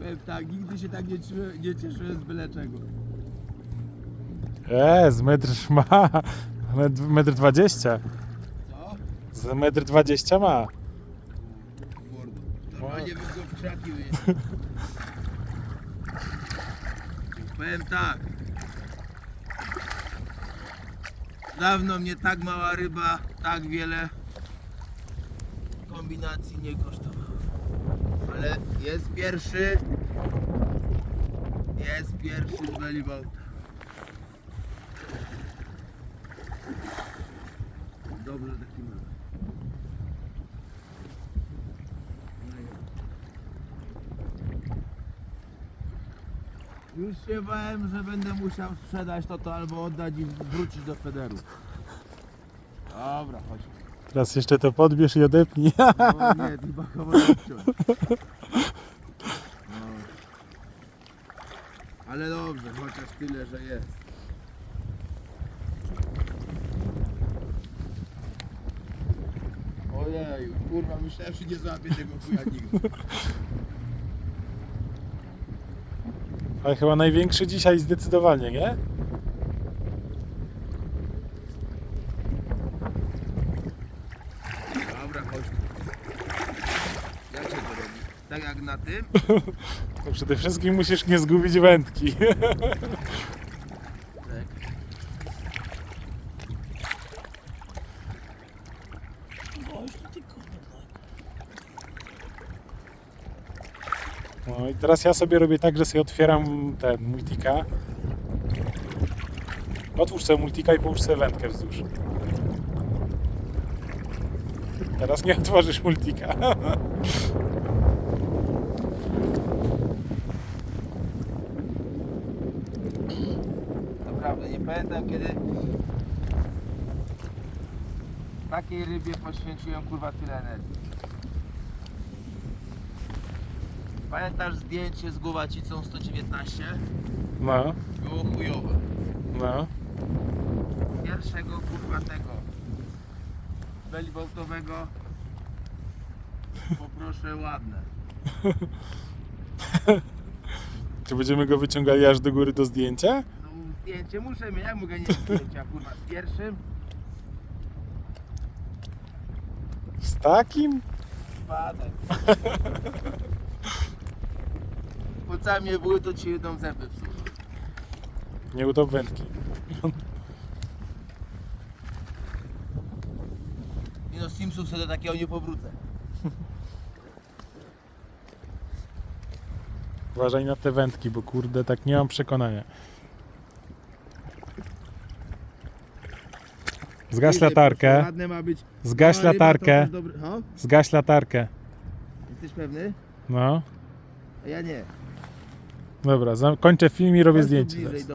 Powiem tak, nigdy się tak nie, cieszyłem- nie cieszyłem z byle czego. E, z metr ma. Met- Metr dwadzieścia. Co? Z metr dwadzieścia ma. Mordo. Normalnie bym go w krzaki wyjechał. Powiem tak. Dawno mnie tak mała ryba, tak wiele kombinacji nie kosztowała. Ale jest pierwszy. Jest pierwszy z Bellyboat. Dobrze taki mały. Już się bałem, że będę musiał sprzedać to, to albo oddać i wrócić do Federu. Dobra, chodź. Teraz jeszcze to podbierz i odepnij. O nie, odciąć. No. Ale dobrze, chociaż tyle, że jest. Ojeju, kurwa, myślałem, że nie złapię tego chuja nigdy. Ale chyba największy dzisiaj zdecydowanie, nie? Dobra, chodź. Jak się to robi? Tak jak na tym? To przede wszystkim musisz nie zgubić wędki. Tak. No i teraz ja sobie robię tak, że sobie otwieram ten multika. Otwórz sobie multika i połóż sobie wędkę wzdłuż. Teraz nie otworzysz multika. Naprawdę, nie pamiętam kiedy takiej rybie poświęciłem kurwa tyle energii. Pamiętasz zdjęcie z głowacicą 119? No, Było chujowe. no. Pierwszego kurwa tego bellyboatowego poproszę ładne. Czy będziemy go wyciągali aż do góry do zdjęcia? Zdjęcie muszę mieć, jak mogę nie mieć zdjęcia kurwa z pierwszym? Z takim? Spadek. Po mnie były to ci jedną zęby psuły. Nie utop wędki. Nie no, Simsów sobie do takiego nie powrócę. Uważaj na te wędki, bo kurde, tak nie mam przekonania. Zgaś latarkę, Ładne ma być. zgaś ryba to latarkę, też Dobry... Ho? zgaś latarkę. Jesteś pewny? No, A ja nie. dobra, zam- kończę film i robię Chodź tu zdjęcie. bliżej, zaraz.